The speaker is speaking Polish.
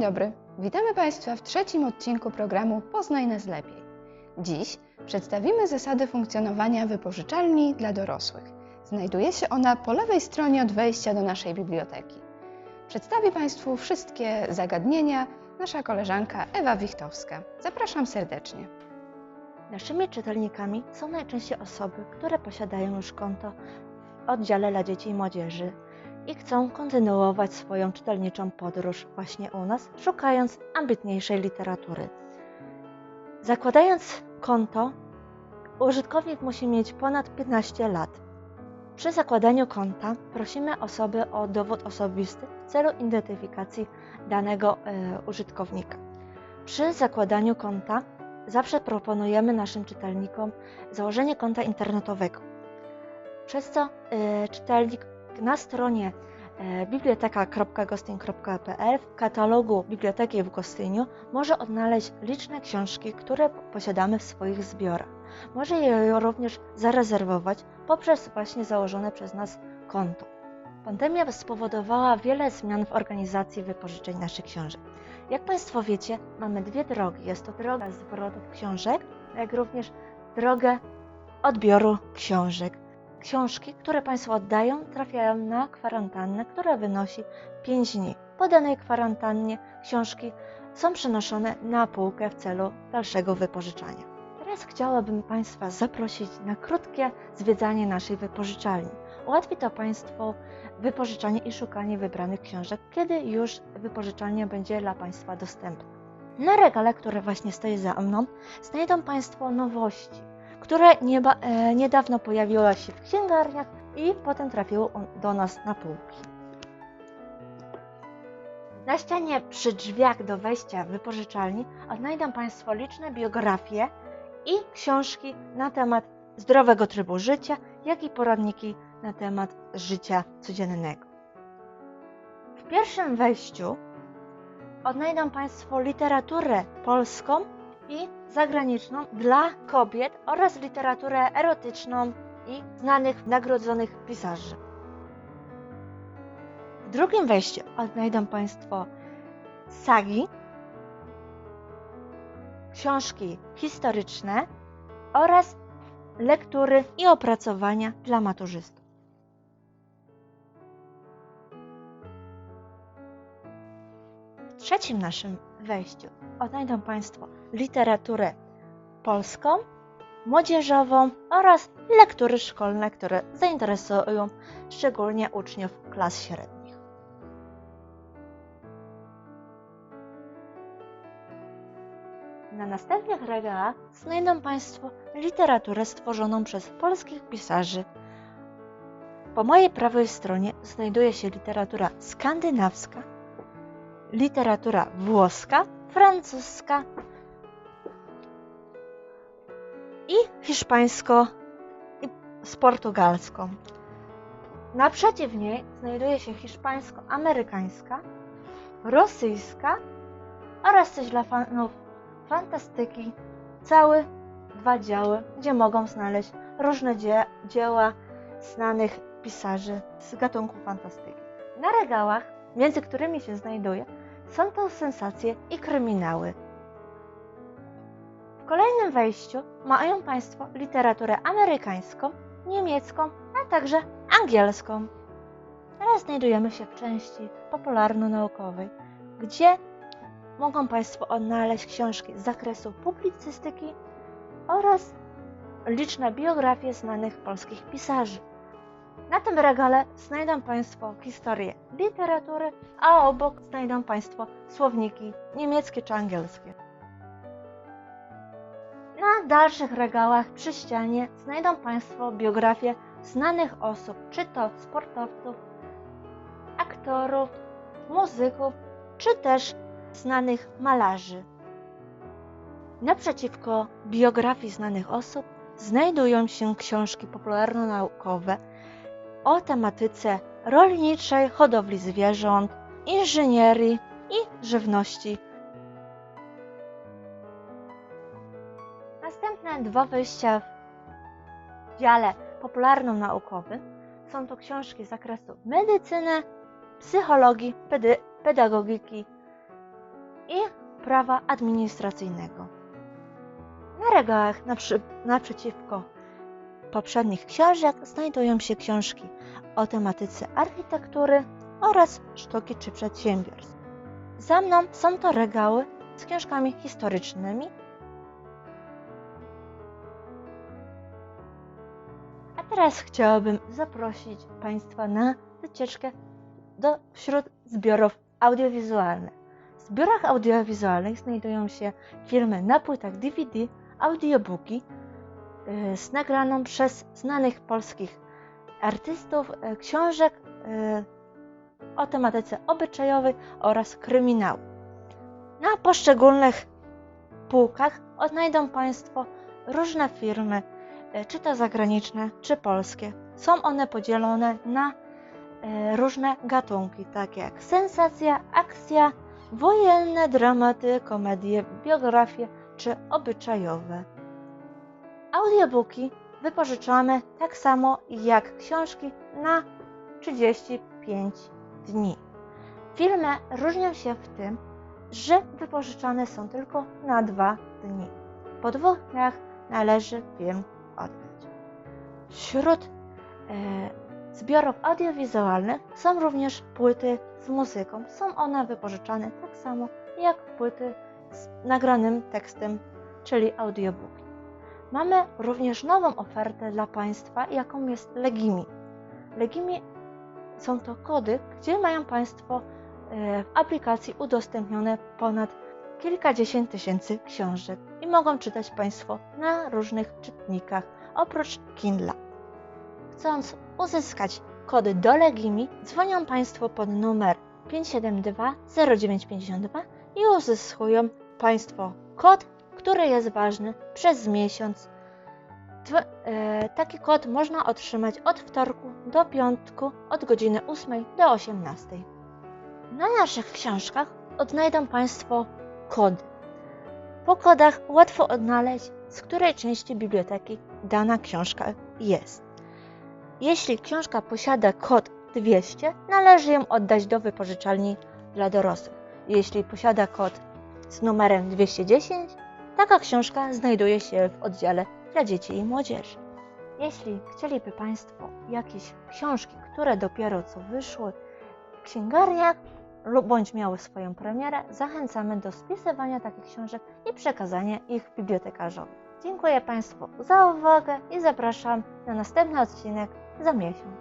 dobry. Witamy Państwa w trzecim odcinku programu Poznaj nas lepiej. Dziś przedstawimy zasady funkcjonowania wypożyczalni dla dorosłych. Znajduje się ona po lewej stronie od wejścia do naszej biblioteki. Przedstawi Państwu wszystkie zagadnienia nasza koleżanka Ewa Wichtowska. Zapraszam serdecznie. Naszymi czytelnikami są najczęściej osoby, które posiadają już konto w oddziale dla dzieci i młodzieży i chcą kontynuować swoją czytelniczą podróż właśnie u nas, szukając ambitniejszej literatury. Zakładając konto, użytkownik musi mieć ponad 15 lat. Przy zakładaniu konta prosimy osoby o dowód osobisty w celu identyfikacji danego e, użytkownika. Przy zakładaniu konta zawsze proponujemy naszym czytelnikom założenie konta internetowego. Przez co y, czytelnik na stronie y, biblioteka.gostin.pl w katalogu Biblioteki w Gostyniu może odnaleźć liczne książki, które posiadamy w swoich zbiorach. Może je również zarezerwować poprzez właśnie założone przez nas konto. Pandemia spowodowała wiele zmian w organizacji wypożyczeń naszych książek. Jak Państwo wiecie, mamy dwie drogi. Jest to droga zwrotu książek, jak również drogę odbioru książek. Książki, które Państwo oddają, trafiają na kwarantannę, która wynosi 5 dni. Po danej kwarantannie książki są przenoszone na półkę w celu dalszego wypożyczania. Teraz chciałabym Państwa zaprosić na krótkie zwiedzanie naszej wypożyczalni. Ułatwi to Państwu wypożyczanie i szukanie wybranych książek, kiedy już wypożyczalnia będzie dla Państwa dostępna. Na regale, które właśnie stoi za mną, znajdą Państwo nowości, które nieba, e, niedawno pojawiły się w księgarniach i potem trafiły do nas na półki. Na ścianie przy drzwiach do wejścia wypożyczalni odnajdą Państwo liczne biografie i książki na temat zdrowego trybu życia, jak i poradniki na temat życia codziennego. W pierwszym wejściu odnajdą Państwo literaturę polską i zagraniczną dla kobiet oraz literaturę erotyczną i znanych, nagrodzonych pisarzy. W drugim wejściu odnajdą Państwo sagi, książki historyczne oraz lektury i opracowania dla maturzystów. W trzecim naszym wejściu odnajdą Państwo literaturę polską, młodzieżową oraz lektury szkolne, które zainteresują szczególnie uczniów klas średnich. Na następnych regałach znajdą Państwo literaturę stworzoną przez polskich pisarzy. Po mojej prawej stronie znajduje się literatura skandynawska, literatura włoska, francuska i hiszpańsko i z portugalską. Naprzeciw niej znajduje się hiszpańsko-amerykańska, rosyjska oraz coś dla fanów fantastyki, cały dwa działy, gdzie mogą znaleźć różne dzie dzieła znanych pisarzy z gatunku fantastyki. Na regałach, między którymi się znajduje, są to sensacje i kryminały. W kolejnym wejściu mają Państwo literaturę amerykańską, niemiecką, a także angielską. Teraz znajdujemy się w części popularno-naukowej, gdzie mogą Państwo odnaleźć książki z zakresu publicystyki oraz liczne biografie znanych polskich pisarzy. Na tym regale znajdą Państwo historię literatury, a obok znajdą Państwo słowniki niemieckie czy angielskie. Na dalszych regałach przy ścianie znajdą Państwo biografie znanych osób, czy to sportowców, aktorów, muzyków, czy też znanych malarzy. Naprzeciwko biografii znanych osób znajdują się książki popularno-naukowe o tematyce rolniczej, hodowli zwierząt, inżynierii i żywności. Następne dwa wyjścia w dziale popularno-naukowym są to książki z zakresu medycyny, psychologii, pedagogiki i prawa administracyjnego. Na regałach naprzy, naprzeciwko poprzednich książek znajdują się książki o tematyce architektury oraz sztuki czy przedsiębiorstw. Za mną są to regały z książkami historycznymi. A teraz chciałabym zaprosić Państwa na wycieczkę do wśród zbiorów audiowizualnych. W zbiorach audiowizualnych znajdują się filmy na płytach DVD, audiobooki z nagraną przez znanych polskich artystów y, książek y, o tematyce obyczajowej oraz kryminału. Na poszczególnych półkach odnajdą Państwo różne firmy, czy to zagraniczne, czy polskie. Są one podzielone na różne gatunki, takie jak sensacja, akcja, wojenne, dramaty, komedie, biografie czy obyczajowe. Audiobooki wypożyczamy tak samo jak książki na 35 dni. Filmy różnią się w tym, że wypożyczane są tylko na dwa dni. Po dwóch dniach należy film oddać. Wśród e, zbiorów audiowizualnych są również płyty z muzyką. Są one wypożyczane tak samo jak płyty z nagranym tekstem, czyli audiobooki. Mamy również nową ofertę dla Państwa, jaką jest Legimi. Legimi są to kody, gdzie mają Państwo e, w aplikacji udostępnione ponad kilkadziesiąt tysięcy książek i mogą czytać Państwo na różnych czytnikach oprócz Kindle. Chcąc uzyskać kody do Legimi, dzwonią Państwo pod numer 572 0952 i uzyskują Państwo kod, który jest ważny przez miesiąc. E, taki kod można otrzymać od wtorku do piątku od godziny 8 do 18. Na naszych książkach odnajdą Państwo kody. Po kodach łatwo odnaleźć, z której części biblioteki dana książka jest. Jeśli książka posiada kod 200, należy ją oddać do wypożyczalni dla dorosłych. Jeśli posiada kod z numerem 210, taka książka znajduje się w oddziale dla dzieci i młodzieży. Jeśli chcieliby Państwo jakieś książki, które dopiero co wyszły w księgarniach lub bądź miały swoją premierę, zachęcamy do spisywania takich książek i przekazania ich bibliotekarzowi. Dziękuję Państwu za uwagę i zapraszam na następny odcinek za miesiąc.